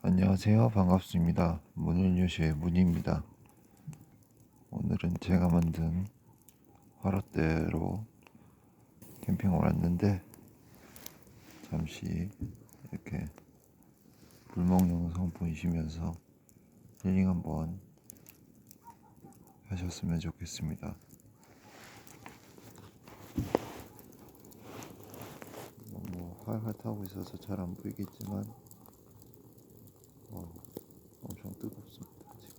안녕하세요. 반갑습니다. 문을요시의 문입니다. 오늘은 제가 만든 화롯대로 캠핑을 왔는데 잠시 이렇게 불멍 영상 보시면서 힐링 한번 하셨으면 좋겠습니다. 너무 활활 타고 있어서 잘 안 보이겠지만 어, 엄청 뜨겁습니다 지금.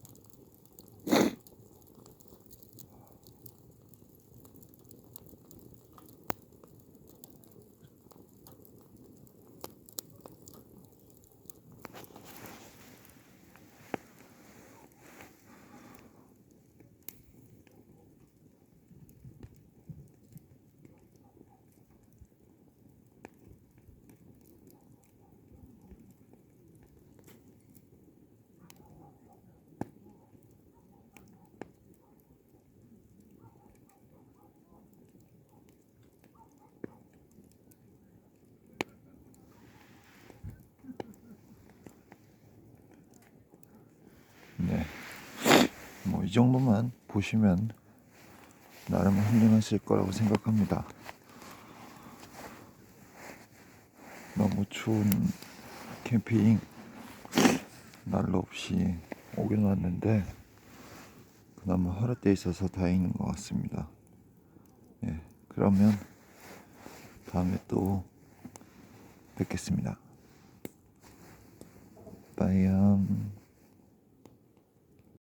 네. 뭐 이 정도만 보시면 나름 힐링하실 거라고 생각합니다. 너무 추운 캠핑 난로 없이 오긴 왔는데 그나마 허락돼 있어서 다행인 것 같습니다. 예, 그러면 다음에 또 뵙겠습니다. 빠이염.